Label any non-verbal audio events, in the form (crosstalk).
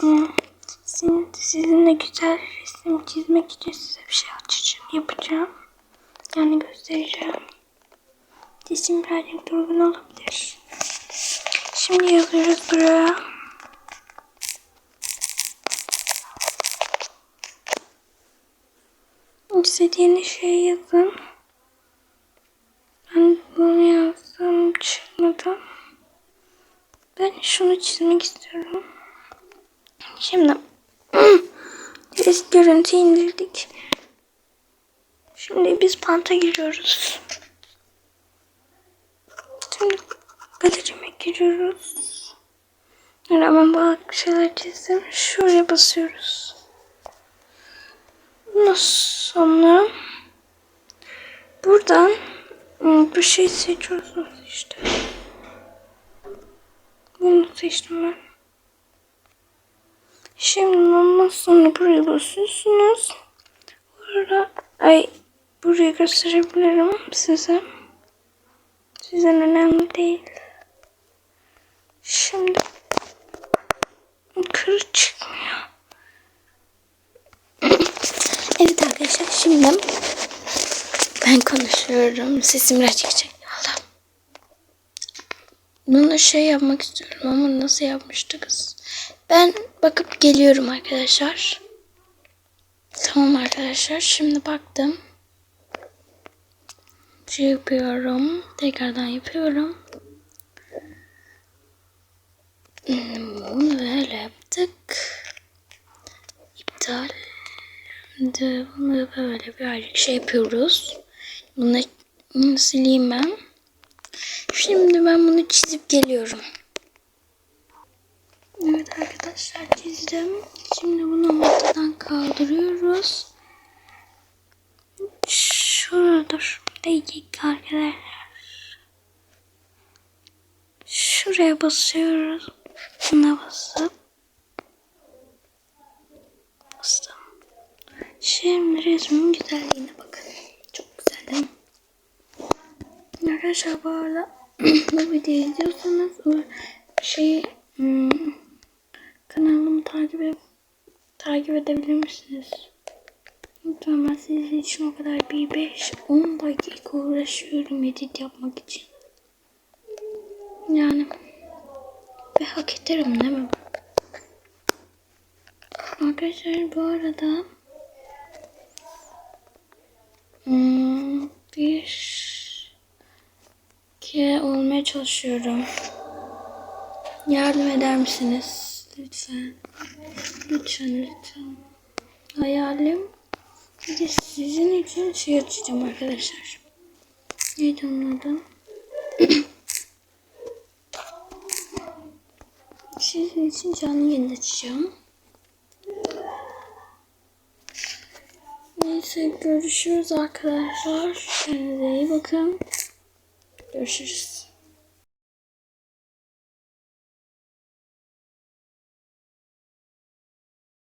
Sizin, sizinle güzel resim çizmek için size bir şey açacağım, yapacağım. Yani göstereceğim. Resim birazcık durgun olabilir. Şimdi yazıyoruz buraya. İstediğiniz şeyi yazın. Ben bunu yazdım çıkmadı. Ben şunu çizmek istiyorum. Şimdi (clears throat) biz görüntü indirdik. Şimdi biz panta giriyoruz. Şimdi galerime giriyoruz. Hemen bazı şeyler çizdim. Şuraya basıyoruz. Bundan sonra buradan ıı, bir şey seçiyorsunuz işte. Bunu seçtim ben. Şimdi ondan sonra buraya basıyorsunuz. Burada ay burayı gösterebilirim size. Sizden önemli değil. Şimdi kırı çıkmıyor. (clears throat) evet arkadaşlar şimdi ben konuşuyorum. Sesim biraz çıkacak. Bunu şey yapmak istiyorum ama nasıl yapmıştı kız? Ben bakıp geliyorum arkadaşlar. Tamam arkadaşlar şimdi baktım. Şey yapıyorum. Tekrardan yapıyorum. Hmm, Bunu böyle yaptık. İptal. Şimdi bunu böyle birazcık şey yapıyoruz. Bunu sileyim ben. Şimdi ben bunu çizip geliyorum. Arkadaşlar çizdim. Şimdi bunu ortadan kaldırıyoruz. Dur. Dakika arkadaşlar. Şuraya basıyoruz. Buna basıp bastım. Şimdi resmin güzelliğine bakın. Çok güzel değil mi? Arkadaşlar bu arada (clears throat) bu videoyu izliyorsanız şeyi hmm, kanalımı takip ed takip edebilir misiniz? Lütfen sizin için o kadar bir 5-10 dakika uğraşıyorum edit yapmak için. Yani ve hak ederim değil mi? Arkadaşlar bu arada hmm, bir ke olmaya çalışıyorum. Yardım eder misiniz? Lütfen. Lütfen lütfen. Hayalim bir de sizin için şey açacağım arkadaşlar. Neydi onun adı? (clears throat) Sizin için canlı yayın açacağım. Neyse görüşürüz arkadaşlar. Kendinize iyi bakın. Görüşürüz.